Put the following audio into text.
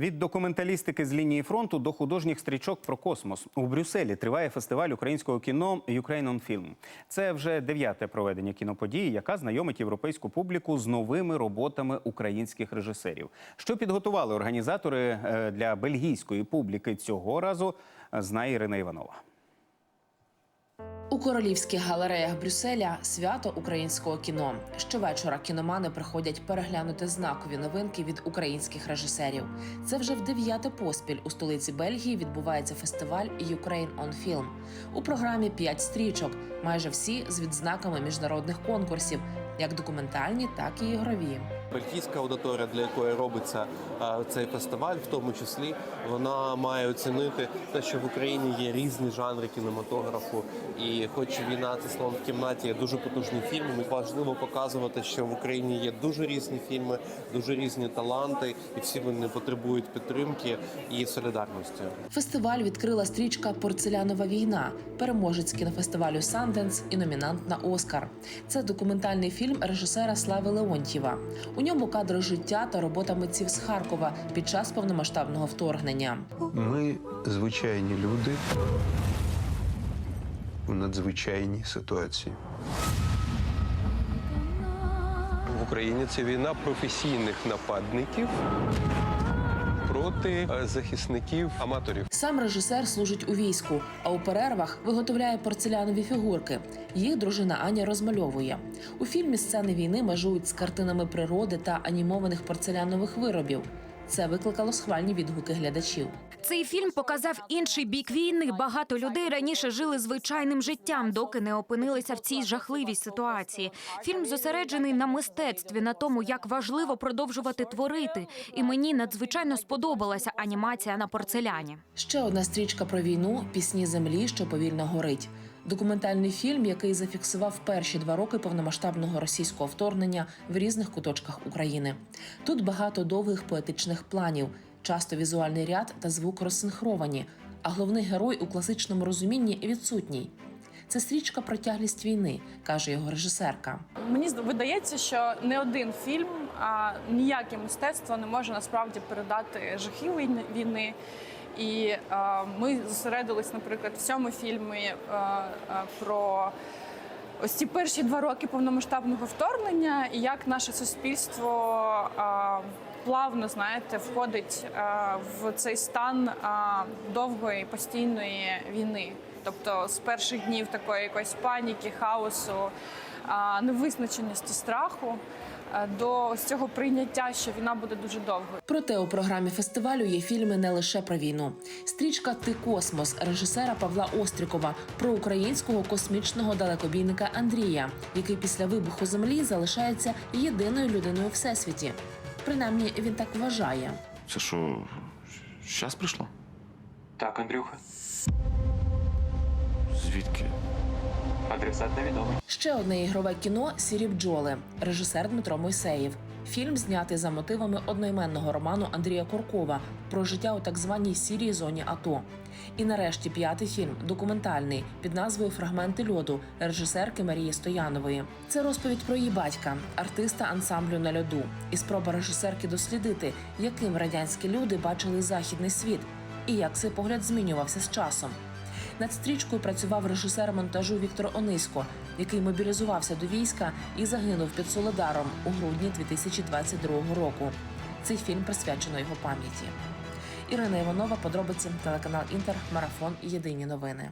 Від документалістики з лінії фронту до художніх стрічок про космос у Брюсселі триває фестиваль українського кіно «Ukraine on Film». Це вже дев'яте проведення кіноподії, яка знайомить європейську публіку з новими роботами українських режисерів. Що підготували організатори е, для бельгійської публіки цього разу, е, знає Ірина Іванова. Королівських галереях Брюсселя свято українського кіно. Щовечора кіномани приходять переглянути знакові новинки від українських режисерів. Це вже в дев'яте поспіль у столиці Бельгії відбувається фестиваль Ukraine on Film. У програмі п'ять стрічок, майже всі з відзнаками міжнародних конкурсів, як документальні, так і ігрові. Бельгійська аудиторія, для якої робиться цей фестиваль, в тому числі вона має оцінити те, що в Україні є різні жанри кінематографу, і хоч війна це слон в кімнаті є дуже потужні фільми. ми важливо показувати, що в Україні є дуже різні фільми, дуже різні таланти, і всі вони потребують підтримки і солідарності. Фестиваль відкрила стрічка Порцелянова війна, переможець кінофестивалю Санденс і номінант на Оскар. Це документальний фільм режисера Слави Леонтьєва. У ньому кадри життя та робота митців з Харкова під час повномасштабного вторгнення. Ми звичайні люди у надзвичайній ситуації. В Україні це війна професійних нападників проти е, захисників аматорів. Сам режисер служить у війську, а у перервах виготовляє порцелянові фігурки. Їх дружина Аня розмальовує. У фільмі сцени війни межують з картинами природи та анімованих порцелянових виробів. Це викликало схвальні відгуки глядачів. Цей фільм показав інший бік війни. Багато людей раніше жили звичайним життям, доки не опинилися в цій жахливій ситуації. Фільм зосереджений на мистецтві, на тому, як важливо продовжувати творити. І мені надзвичайно сподобалася анімація на порцеляні. Ще одна стрічка про війну пісні землі, що повільно горить. Документальний фільм, який зафіксував перші два роки повномасштабного російського вторгнення в різних куточках України. Тут багато довгих поетичних планів, часто візуальний ряд та звук розсинхровані, а головний герой у класичному розумінні відсутній. Це стрічка про тяглість війни, каже його режисерка. Мені видається, що не один фільм, а ніяке мистецтво не може насправді передати війни- війни. І е, ми зосередились, наприклад, в цьому фільмі е, е, про ось ці перші два роки повномасштабного вторгнення, і як наше суспільство е, плавно знаєте входить е, в цей стан е, довгої постійної війни. Тобто з перших днів такої якоїсь паніки, хаосу, е, невизначеності страху до ось цього прийняття, що війна буде дуже довгою. Проте у програмі фестивалю є фільми не лише про війну. Стрічка Ти космос режисера Павла Острікова про українського космічного далекобійника Андрія, який після вибуху землі залишається єдиною людиною у всесвіті. Принаймні він так вважає. Це що, щас прийшло? Так, Андрюха, Звідки? Адресат невідомий. Ще одне ігрове кіно Сірі бджоли, режисер Дмитро Мойсеєв. Фільм знятий за мотивами одноіменного роману Андрія Коркова про життя у так званій сірій зоні АТО. І нарешті п'ятий фільм документальний під назвою Фрагменти льоду режисерки Марії Стоянової. Це розповідь про її батька, артиста ансамблю на льоду, і спроба режисерки дослідити, яким радянські люди бачили західний світ, і як цей погляд змінювався з часом. Над стрічкою працював режисер монтажу Віктор Онисько, який мобілізувався до війська і загинув під Солодаром у грудні 2022 року. Цей фільм присвячено його пам'яті. Ірина Іванова, подробиці, телеканал Інтер, марафон. Єдині новини.